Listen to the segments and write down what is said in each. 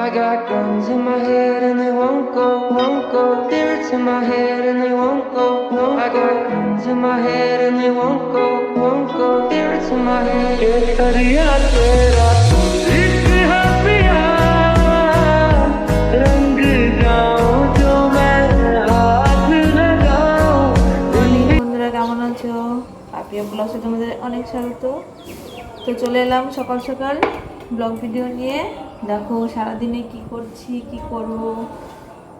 I got guns in my head and they won't go, won't go. Lyrics in my head and they won't go, won't I got guns in my head and they won't go, won't go. Lyrics in my head. Yeah, career, career. প্রিয় ব্লগসে তোমাদের অনেক স্বাগত তো চলে এলাম সকাল সকাল blog video নিয়ে দেখো সারাদিনে কি করছি, কি করব?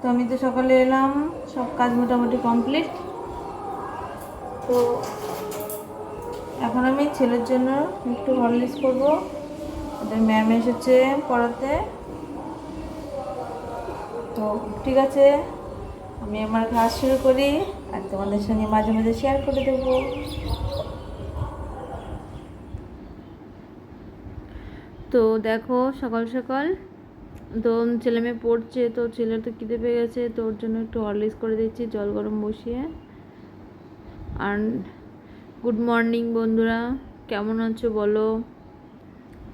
তো আমি তো সকালে এলাম, সব কাজ মোটামুটি কমপ্লিট তো এখন আমি ছেলের জন্য একটু হরলিক্স করব। ওদের ম্যাম এসেছে পড়াতে। তো ঠিক আছে, আমি আমার কাজ শুরু করি, আর তোমাদের সঙ্গে মাঝে মাঝে শেয়ার করে দেবো। তো দেখো, সকাল সকাল। তো ছেলে মেয়ে পড়ছে, তো ছেলে তো খিদে পেয়ে গেছে, তো ওর জন্য একটু হরলিক্স করে দিচ্ছি, জল গরম বসিয়ে। আর গুড মর্নিং বন্ধুরা, কেমন আছো বলো?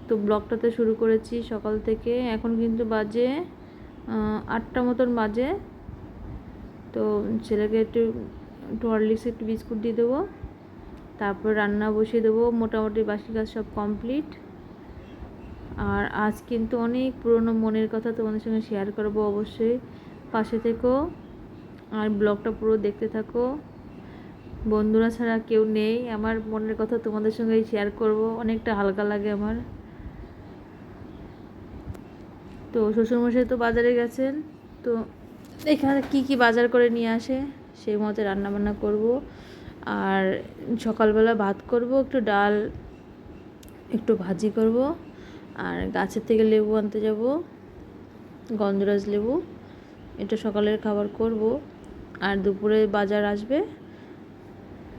তো ব্লগটা তো শুরু করেছি সকাল থেকে, এখন কিন্তু বাজে আটটা মতন বাজে। তো ছেলেকে একটু একটু হরলিক্স একটু বিস্কুট দিয়ে দেবো। তারপর রান্না বসিয়ে দেবো, মোটামুটি বাসি কাজ সব কমপ্লিট আর আজ কিন্তু অনেক পুরনো মনের কথা তোমাদের সঙ্গে শেয়ার করব অবশ্যই। পাশে থেকো আর ব্লগটা পুরো দেখতে থাকো। বন্ধুরা ছাড়া কেউ নেই, আমার মনের কথা তোমাদের সঙ্গেই শেয়ার করব। অনেকটা হালকা লাগে আমার। তো শ্বশুরমশাই তো বাজারে গেছেন, তো এখানে কি কি বাজার করে নিয়ে আসে সেই মতো রান্নাবান্না করব। আর সকালবেলা ভাত করব, একটু ডাল, একটু ভাজি করব। আর গাছের থেকে লেবু আনতে যাব, গন্ধরাজ লেবু। এটা সকালের খাবার করব। আর দুপুরে বাজার আসবে।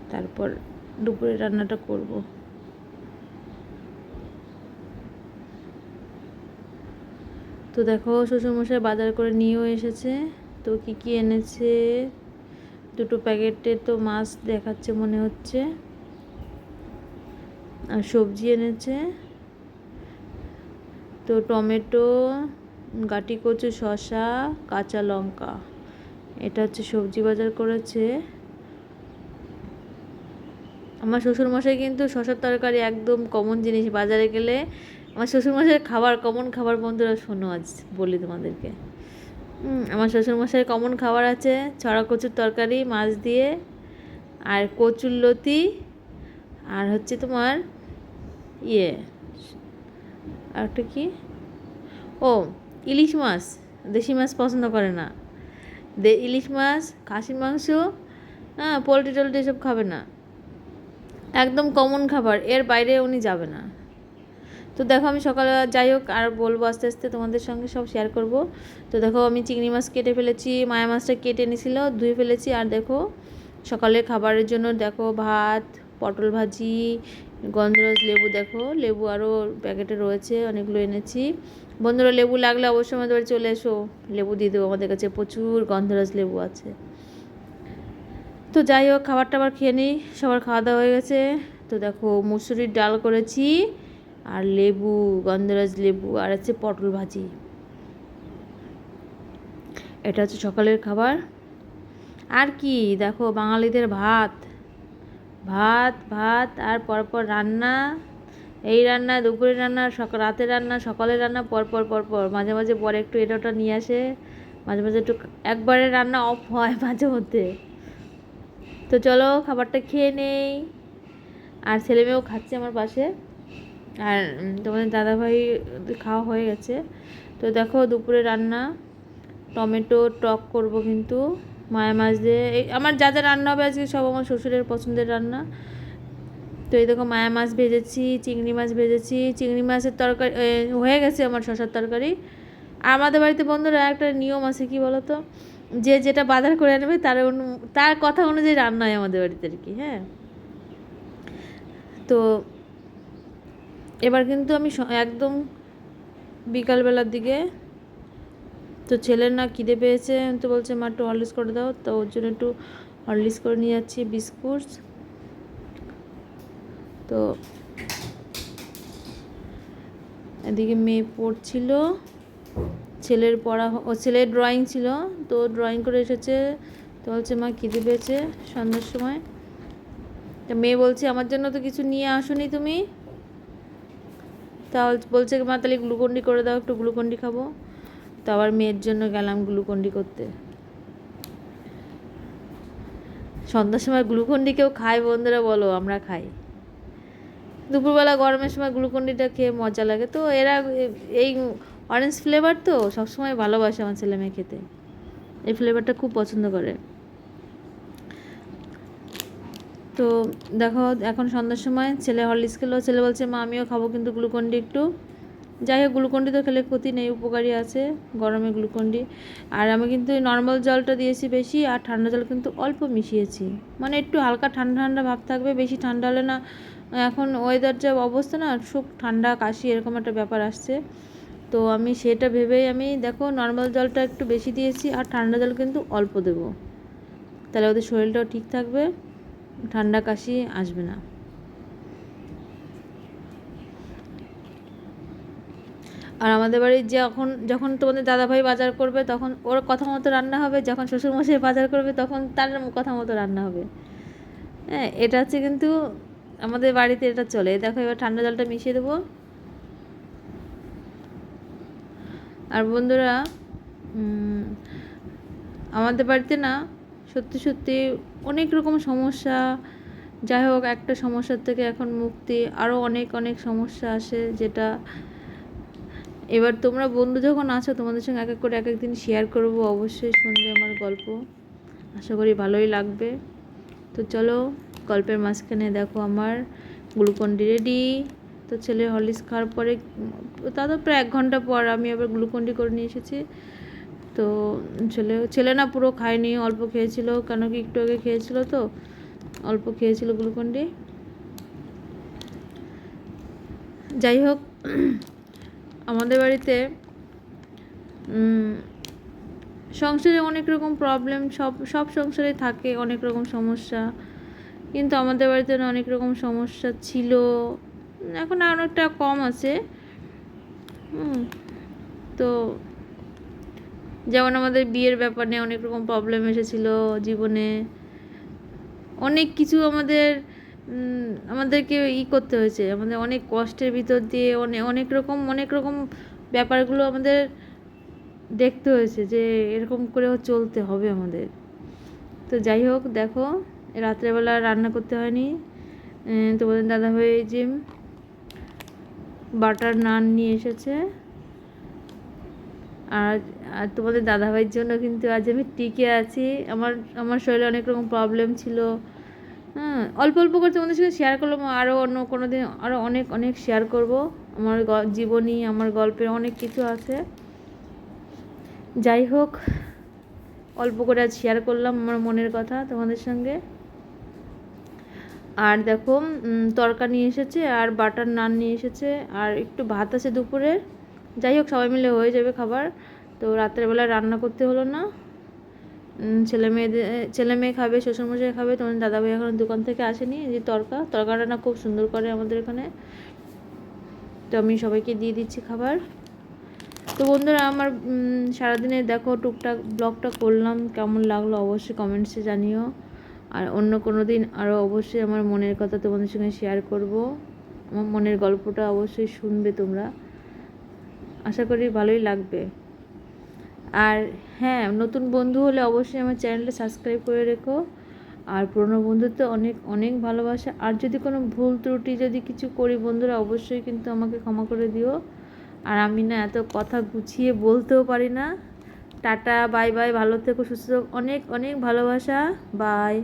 তারপর দুপুরে রান্নাটা করব। তো দেখো, শ্বশুরমশাই বাজার করে নিয়েও এসেছে। তো কি কি এনেছে? দুটো প্যাকেটে তো মাছ দেখাচ্ছে মনে হচ্ছে। আর সবজি এনেছে। তো টমেটো, গাটি কচু, শসা, কাঁচা লঙ্কা। এটা হচ্ছে সবজি বাজার করেছে। আমার শ্বশুরমশাই কিন্তু শশার তরকারি একদম কমন জিনিস। বাজারে গেলে আমার শ্বশুরমশাইয়ের খাবার কমন খাবার বন্ধুরা শোনো আজ, বলি তোমাদেরকে। আমার শ্বশুরমশাইয়ের কমন খাবার আছে ছড়া কচুর তরকারি, মাছ দিয়ে, আর কচুর লতি, আর হচ্ছে তোমার ইয়ে একটা কি? ও, ইলিশ মাছ। দেশি মাছ পছন্দ করে না। দে, ইলিশ মাছ, খাসির মাংস হ্যাঁ পোলট্রি টোলট্রি এসব খাবে না। একদম কমন খাবার, এর বাইরে উনি যাবে না। তো দেখো আমি সকালে যাই হোক, আর বলব আস্তে আস্তে তোমাদের সঙ্গে সব শেয়ার করব। তো দেখো আমি চিংড়ি মাছ কেটে ফেলেছি, মায়া মাছটা কেটে এনেছিল, ধুয়ে ফেলেছি। আর দেখো সকালের খাবারের জন্য দেখো ভাত, পটল ভাজি গন্ধরাজ লেবু দেখো, লেবু আরও প্যাকেটে রয়েছে, অনেকগুলো এনেছি। বন্ধুরা, লেবু লাগলে অবশ্যই আমাদের বাড়ি চলে এসো। লেবু দিয়ে দেবো, আমাদের কাছে প্রচুর গন্ধরাজ লেবু আছে। তো যাই হোক খাবার টাবার খেয়ে নিই, সবার খাওয়া দাওয়া হয়ে গেছে। তো দেখো, মুসুরির ডাল করেছি আর লেবু, গন্ধরাজ লেবু আর আছে পটল ভাজি। এটা হচ্ছে সকালের খাবার। আর কি, দেখো, বাঙালিদের ভাত। ভাত ভাত, আর পরপর রান্না। এই রান্না দুপুরে রান্না সকাল রাতের রান্না, সকালের রান্না, পরপর পরপর। মাঝে মাঝে পরে একটু এটা ওটা নিয়ে আসে। মাঝে মাঝে একটু একবারে রান্না অফ হয় মাঝে মধ্যে। তো চলো খাবারটা খেয়ে নেই। আর ছেলে মেয়েও খাচ্ছে আমার পাশে। আর তোমাদের দাদাভাই খাওয়া হয়ে গেছে। তো দেখো দুপুরে রান্না। টমেটো টক করব কিন্তু। মায়া মাছ দিয়ে। আমার যা যা রান্না হবে আজকে সব আমার শ্বশুরের পছন্দের রান্না। তো এই দেখো মায়া মাছ ভেজেছি, চিংড়ি মাছ ভেজেছি। চিংড়ি মাছের তরকারি হয়ে গেছে আমার শশার তরকারি। আমাদের বাড়িতে বন্ধুরা একটা নিয়ম আছে, কি বলো তো যে যেটা বাজার করে আনবে, তার তার কথা অনুযায়ী রান্না হয় আমাদের বাড়িতে আর কি হ্যাঁ? তো এবার কিন্তু আমি একদম বিকালবেলার দিকে তো ছেলের না খিদে পেয়েছে, তো বলছে, মা, একটু হরলিক্স করে দাও। তো ওর জন্য একটু হরলিক্স করে নিয়ে যাচ্ছি বিস্কুট তো এদিকে মেয়ে পড়ছিল। ছেলের পড়া ও ছেলের ড্রয়িং ছিল, তো ড্রয়িং করে এসেছে। তো বলছে, মা, খিদে পেয়েছে সন্ধ্যার সময়। তা মেয়ে বলছে, আমার জন্য তো কিছু নিয়ে আসোনি তুমি। তা বলছে, মা, তাহলে গ্লুকন্ডি করে দাও, একটু গ্লুকন্ডি খাব। তো আবার মেয়ের জন্য গেলাম গ্লুকন্ডি করতে। সন্ধ্যার সময় গ্লুকন্ডি কেউ খায় বন্ধুরা বলো, আমরা খাই। দুপুরবেলা গরমের সময় গ্লুকন্ডিটা খেয়ে মজা লাগে। তো এরা এই অরেঞ্জ ফ্লেভার তো সবসময় ভালোবাসে আমার ছেলে মেয়ে খেতে। এই ফ্লেভারটা খুব পছন্দ করে। তো দেখো, এখন সন্ধ্যার সময় ছেলে হরলিক্স খেলো। ছেলে বলছে, মা, আমিও খাব, কিন্তু গ্লুকন্ডি একটু। যাই হোক, গ্লুকন্ডি তো খেলে ক্ষতি নেই, উপকারী আছে, গরমে গ্লুকন্ডি। আর আমি কিন্তু নর্মাল জলটা দিয়েছি বেশি, আর ঠান্ডা জল কিন্তু অল্প মিশিয়েছি। মানে একটু হালকা ঠান্ডা ঠান্ডা ভাব থাকবে, বেশি ঠান্ডা হলে না, এখন ওয়েদার যা অবস্থা না, সুখ, ঠান্ডা, কাশি, এরকম একটা ব্যাপার আসছে। তো আমি সেটা ভেবেই আমি, দেখো নর্মাল জলটা একটু বেশি দিয়েছি, আর ঠান্ডা জল কিন্তু অল্প দেবো। তাহলে ওদের শরীরটাও ঠিক থাকবে, ঠান্ডা, কাশি আসবে না। আর আমাদের বাড়ির যখন যখন তোমাদের দাদাভাই বাজার করবে, তখন ওর কথা মতো রান্না হবে, যখন শ্বশুরমশাই বাজার করবে, তখন তার কথা মতো রান্না হবে। হ্যাঁ এটা হচ্ছে কিন্তু আমাদের বাড়িতে এটা চলে। দেখো, এবার ঠান্ডা জলটা মিশিয়ে দেবো। আর বন্ধুরা আমাদের বাড়িতে না, সত্যি সত্যি অনেক রকম সমস্যা। যাই হোক, একটা সমস্যার থেকে এখন মুক্তি। আরও অনেক অনেক সমস্যা আসে যেটা এবার তোমরা বন্ধু যখন আছো, তোমাদের সঙ্গে এক এক করে এক একদিন শেয়ার করব। অবশ্যই শুনবে আমার গল্প। আশা করি ভালোই লাগবে। তো চলো, গল্পের মাঝখানে দেখো আমার গ্লুকন্ডি রেডি তো ছেলে হরলিক্স খাওয়ার পরে, তা তো প্রায় এক ঘণ্টা পর আমি আবার গ্লুকন্ডি করে নিয়ে এসেছি। তো ছেলে ছেলে না পুরো খায়নি, অল্প খেয়েছিল। কেন কি একটু আগে খেয়েছিল তো, অল্প খেয়েছিল গ্লুকন্ডি। যাই হোক আমাদের বাড়িতে সংসারে অনেক রকম প্রবলেম সব সব সংসারে থাকে অনেক রকম সমস্যা। কিন্তু আমাদের বাড়িতে অনেক রকম সমস্যা ছিল। এখন অনেকটা কম আছে। তো যেমন আমাদের বিয়ের ব্যাপার অনেক রকম প্রবলেম এসেছিল জীবনে। অনেক কিছু আমাদের আমাদেরকে ই করতে হয়েছে। আমাদের অনেক কষ্টের ভিতর দিয়ে অনেক অনেক রকম অনেক রকম ব্যাপারগুলো আমাদের দেখতে হয়েছে যে এরকম করেও চলতে হবে আমাদের। তো যাই হোক, দেখো, রাত্রেবেলা রান্না করতে হয়নি। তোমাদের দাদাভাই যে বাটার নান নিয়ে এসেছে। আর আর তোমাদের দাদাভাইয়ের জন্য কিন্তু আজ আমি টিকে আছি। আমার আমার শরীরে অনেক রকম প্রবলেম ছিল। হ্যাঁ অল্প অল্প করে তোমাদের সঙ্গে শেয়ার করলাম আরও অন্য কোনো দিন আরও অনেক অনেক শেয়ার করব। আমার জীবনী, আমার গল্পের অনেক কিছু আছে। যাই হোক, অল্প করে আজ শেয়ার করলাম আমার মনের কথা তোমাদের সঙ্গে। আর দেখো তরকা নিয়ে এসেছে, আর বাটার নান নিয়ে এসেছে, আর একটু ভাত আছে দুপুরে যাই হোক, সবাই মিলে হয়ে যাবে খাবার। তো রাত্রেবেলা রান্না করতে হলো না। ছেলে মেয়েদের, ছেলে মেয়ে খাবে, শ্বশুরমশাই খাবে, তোমার দাদাভাই এখন দোকান থেকে আসেনি যে তরকা, তরকাটা না খুব সুন্দর করে আমাদের এখানে। তো আমি সবাইকে দিয়ে দিচ্ছি খাবার। তো বন্ধুরা, আমার সারাদিনে দেখো টুকটাক ব্লগটা করলাম, কেমন লাগল অবশ্যই কমেন্টসে জানিও। আর অন্য কোনো দিন আরও অবশ্যই আমার মনের কথা তোমাদের সঙ্গে শেয়ার করব। আমার মনের গল্পটা অবশ্যই শুনবে তোমরা। আশা করি ভালোই লাগবে। আর হ্যাঁ নতুন বন্ধু হলে অবশ্যই আমার চ্যানেলটা সাবস্ক্রাইব করে রেখো। আর পুরনো বন্ধুত্ব অনেক অনেক ভালোবাসা। আর যদি কোনো ভুল ত্রুটি যদি কিছু করি বন্ধুরা, অবশ্যই কিন্তু আমাকে ক্ষমা করে দিও। আর আমি না এত কথা গুছিয়ে বলতেও পারি না। টাটা, বাই বাই, ভালো থেকো, সুস্থ। অনেক অনেক ভালোবাসা। বাই।